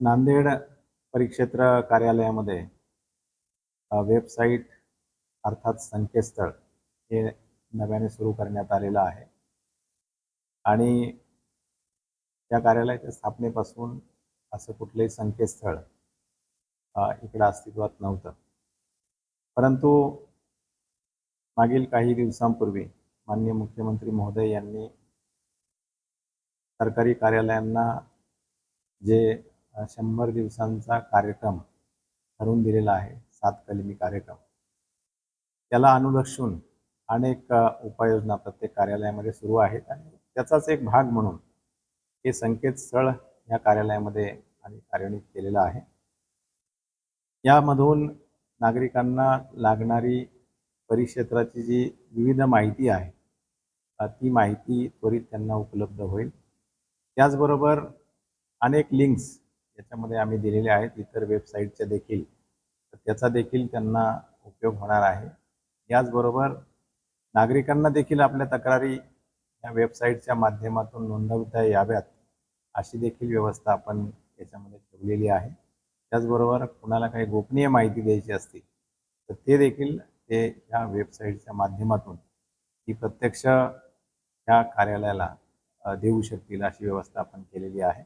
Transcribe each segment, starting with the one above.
नांदेड परिक्षेत्र कार्यालयामध्ये वेबसाईट अर्थात संकेतस्थळ हे नव्याने सुरू करण्यात आलेलं आहे. आणि त्या कार्यालयाच्या स्थापनेपासून असं कुठलंही संकेतस्थळ इकडं अस्तित्वात नव्हतं. परंतु मागील काही दिवसांपूर्वी माननीय मुख्यमंत्री महोदय यांनी सरकारी कार्यालयांना जे शंभर दिवसांचा कार्यक्रम ठरवून दिलेला आहे सात कलमी कार्यक्रम. त्याला अनुलक्षून अनेक उपाययोजना प्रत्येक कार्यालयामध्ये सुरू आहेत आणि त्याचाच एक भाग म्हणून हे संकेतस्थळ या कार्यालयामध्ये आणि कार्यान्वित केलेलं आहे. यामधून नागरिकांना लागणारी परिक्षेत्राची जी विविध माहिती आहे ती माहिती त्वरित त्यांना उपलब्ध होईल. त्याचबरोबर अनेक लिंक्स याच्यामध्ये आम्ही दिलेले आहेत इतर वेबसाईटच्या देखील. तर त्याचा देखील त्यांना उपयोग होणार आहे. याचबरोबर नागरिकांना देखील आपल्या तक्रारी या वेबसाईटच्या माध्यमातून नोंदवता याव्यात अशी देखील व्यवस्था आपण याच्यामध्ये ठेवलेली आहे. त्याचबरोबर कुणाला काही गोपनीय माहिती द्यायची असतील तर ते देखील ते या वेबसाईटच्या माध्यमातून ती प्रत्यक्ष या कार्यालयाला देऊ शकतील अशी व्यवस्था आपण केलेली आहे.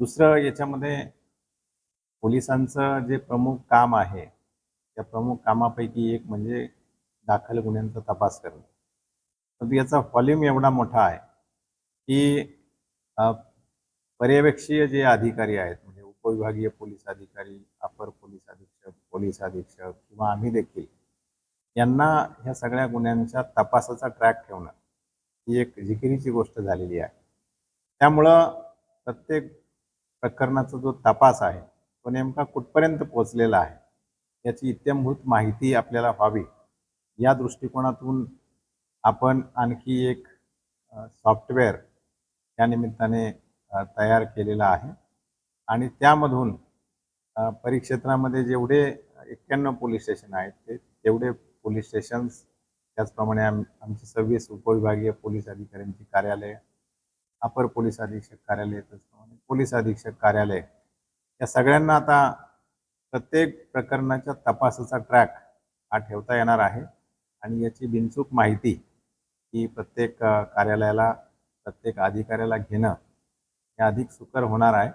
दुसरं याच्यामध्ये पोलिसांचं जे प्रमुख काम आहे त्या प्रमुख कामापैकी एक म्हणजे दाखल गुन्ह्यांचा तपास करणे. तर याचा व्हॉल्यूम एवढा मोठा आहे की पर्यवेक्षीय जे अधिकारी आहेत म्हणजे उपविभागीय पोलीस अधिकारी अपर पोलीस अधीक्षक पोलीस अधीक्षक किंवा आम्ही देखील यांना ह्या सगळ्या गुन्ह्यांच्या तपासाचा ट्रॅक ठेवणं ही एक जिकिरीची गोष्ट झालेली आहे. त्यामुळं प्रत्येक प्रकरणाचा जो तपास आहे तो नेमका कुठपर्यंत पोचलेला आहे याची इत्यंभूत माहिती आपल्याला व्हावी. या दृष्टिकोनातून आपण आणखी एक सॉफ्टवेअर या निमित्ताने तयार केलेला आहे. आणि त्यामधून परिक्षेत्रामध्ये जेवढे एक्क्याण्णव पोलीस स्टेशन आहेत ते तेवढे पोलीस स्टेशन्स त्याचप्रमाणे आम आमची सव्वीस उपविभागीय पोलीस अधिकाऱ्यांची कार्यालय अपर पोलीस अधीक्षक कार्यालय त्याचप्रमाणे पोलीस अधीक्षक कार्यालय. या सगळ्यांना आता प्रत्येक प्रकरणाच्या तपासाचा ट्रॅक हा ठेवता येणार आहे. आणि याची बिनचूक माहिती ही प्रत्येक कार्यालयाला प्रत्येक अधिकाऱ्याला घेणं हे अधिक सुकर होणार आहे.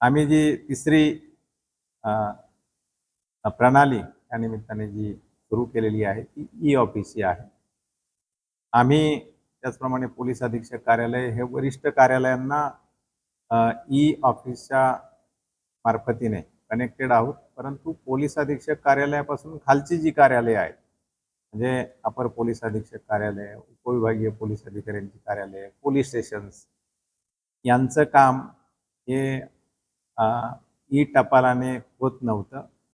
आम्ही जी तिसरी प्रणाली या निमित्ताने जी सुरू केलेली आहे ती ई ऑफिसची आहे. आम्ही त्याचप्रमाणे पोलीस अधीक्षक कार्यालय हे वरिष्ठ कार्यालयांना ई ऑफिसच्या मार्फतीने कनेक्टेड आहोत. परंतु पोलीस अधीक्षक कार्यालयापासून खालची जी कार्यालय आहेत म्हणजे अपर पोलीस अधीक्षक कार्यालय उपविभागीय पोलीस अधिकाऱ्यांची कार्यालय पोलीस स्टेशन्स यांचं काम हे ई टपालाने होत नव्हतं.